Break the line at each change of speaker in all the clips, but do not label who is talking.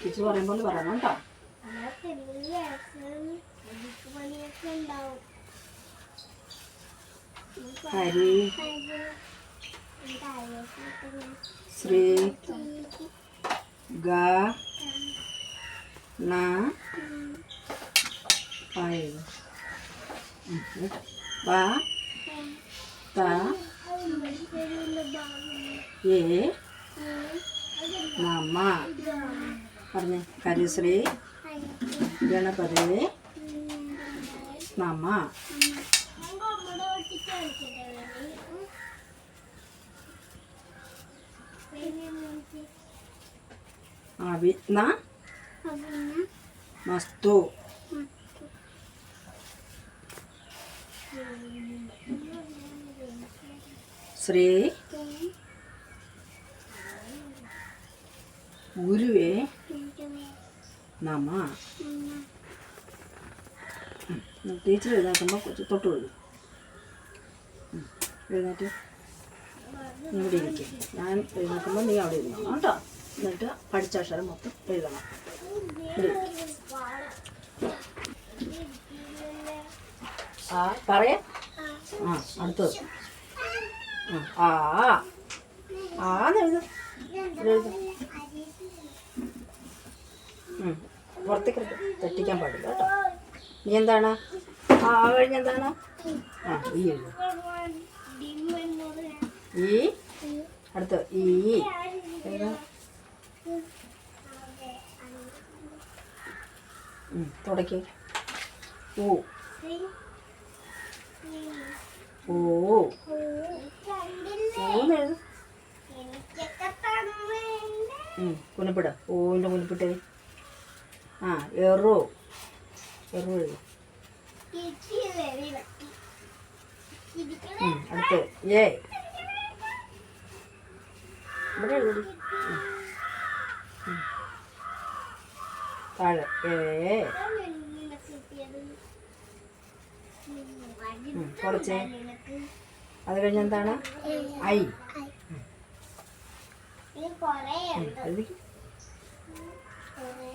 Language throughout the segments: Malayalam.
ടീച്ചർ പറയുമ്പോൾ പറയണം കേട്ടോ ഹരി ശ്രീ ഗ ന പൈ ബ ത ഏ നമ പറഞ്ഞേ. ഹരിശ്രീ ഗണപതി നമ അവിഘ്ന മസ്തു. ശ്രീ ഗുരുവേ നമ ടീച്ചർ എഴുതാക്കുമ്പോൾ കുറച്ച് തൊട്ട് ഉം. എഴുന്നേറ്റ് ഇവിടെ ഇരിക്കും ഞാൻ എഴുന്നേക്കുമ്പോൾ നീ അവിടെ ഇരുന്നോ കേട്ടോ എന്നിട്ട് പഠിച്ച അക്ഷരം മൊത്തം എഴുതണം. ആ പറയാ ആ അടുത്തത് ആ ആ എഴുതും എഴുതും. പുറത്തേക്ക് തെറ്റിക്കാൻ പാടില്ല കേട്ടോ. നീ എന്താണ്? ആ കഴിഞ്ഞ എന്താണ്? ആ ഈ ഈ? അടുത്ത ഈ. തുടയ്ക്ക് ഓ ഓ കുനിപ്പിട. ഓന്റെ കുനിപ്പിട്ട്. ആ എറു. എറു അടുത്ത്. ഏ. ഇവിടെ കുറച്ച്. അത് കഴിഞ്ഞ് എന്താണ്? ഐ.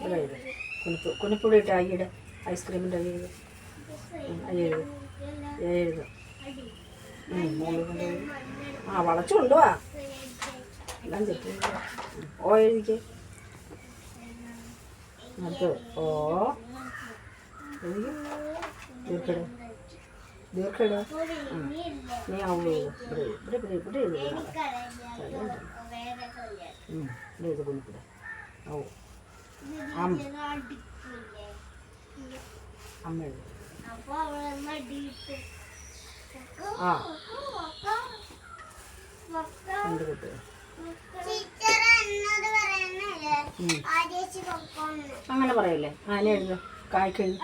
ഇവിടെ കുനിപ്പ് കുനിപ്പുടി ഇട്ട് അയ്യയുടെ ഐസ്ക്രീമിന്റെ അയ്യ എഴുതി ഐ എഴുതി എഴുതും ആ വളച്ചു കൊണ്ടുവാ എല്ലാം ഉം, ഓ എഴുതിക്ക്. അത് ഓ എഴുതി. ദീർഘട നീ അവൾ ഇവിടെ ഇവിടെ ഇവിടെ ഇവിടെ എഴുതി ഉം, ഇവിടെ എഴുതുക എഴുതി ആ. അങ്ങനെ പറയല്ലേ? ആന എഴുത കായ്ക്ക് എഴുതി